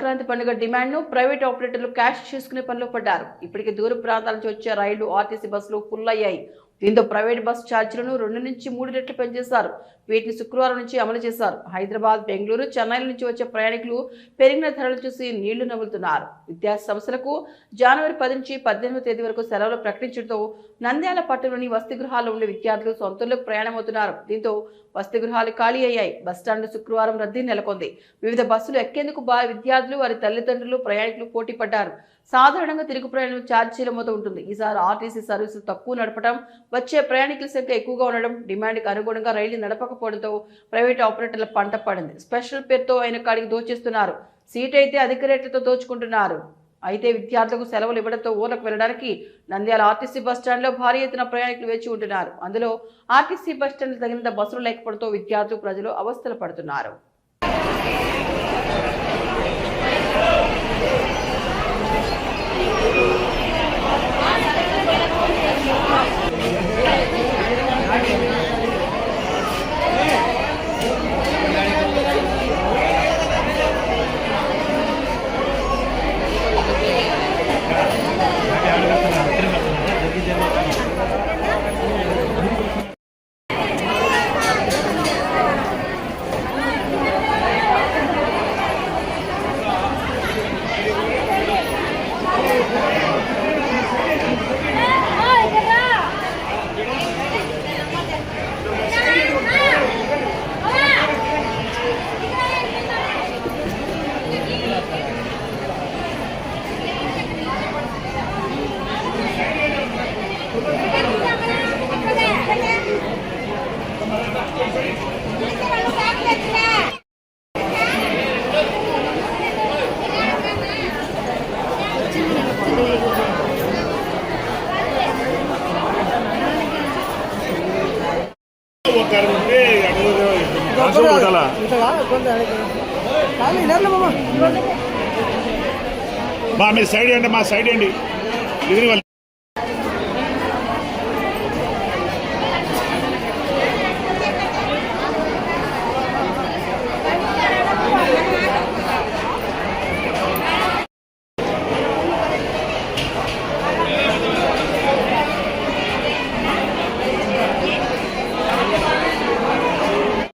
సంక్రాంతి పండుగ డిమాండ్ను ప్రైవేట్ ఆపరేటర్లు క్యాష్ చేసుకునే పనిలో పడ్డారు. ఇప్పటికే దూర ప్రాంతాల నుంచి వచ్చే రైళ్ళు ఆర్టీసీ బస్సులు ఫుల్ అయ్యాయి. దీంతో ప్రైవేట్ బస్ ఛార్జీలను రెండు నుంచి మూడు రెట్లు పెంచేశారు. వీటిని శుక్రవారం నుంచి అమలు చేశారు. హైదరాబాద్ బెంగళూరు చెన్నై నుంచి వచ్చే ప్రయాణికులు పెరిగిన ధరలు చూసి నీళ్ళు నవ్వులుతున్నారు విద్యాసంస్థలకు సంస్థలకు జనవరి పది నుంచి పద్దెనిమిది తేదీ వరకు సెలవులు ప్రకటించడంతో నంద్యాల పట్టణంలోని వసతి గృహాల్లో ఉండే విద్యార్థులు సొంతలకు ప్రయాణమవుతున్నారు. దీంతో వసతి గృహాలు ఖాళీ అయ్యాయి. బస్టాండ్ శుక్రవారం రద్దీ నెలకొంది. వివిధ బస్సులు ఎక్కేందుకు బా విద్యార్థులు వారి తల్లిదండ్రులు ప్రయాణికులు పోటీ పడ్డారు. సాధారణంగా తిరుగు ప్రయాణం ఛార్జీల మొత్తం ఉంటుంది. ఈసారి ఆర్టీసీ సర్వీసులు తక్కువ నడపడం వచ్చే ప్రయాణికుల సంఖ్య ఎక్కువగా ఉండడం డిమాండ్కి అనుగుణంగా రైళ్ళు నడపకపోవడంతో ప్రైవేట్ ఆపరేటర్ల పంట పడింది. స్పెషల్ పేరుతో ఆయన కాడికి దోచేస్తున్నారు. సీట్ అయితే అధిక రేట్లతో దోచుకుంటున్నారు. అయితే విద్యార్థులకు సెలవులు ఇవ్వడంతో ఊర్లకు వెళ్ళడానికి నంద్యాల ఆర్టీసీ బస్ స్టాండ్లో భారీ ఎత్తున ప్రయాణికులు వేచి ఉంటున్నారు. అందులో ఆర్టీసీ బస్ తగినంత బస్సులు లేకపోవడంతో విద్యార్థులు ప్రజలు అవస్థలు పడుతున్నారు. కాన్సెప్ట్ పెట్టాలా మా మీరు సైడ్ అండి మా సైడ్ అండి ఎదురు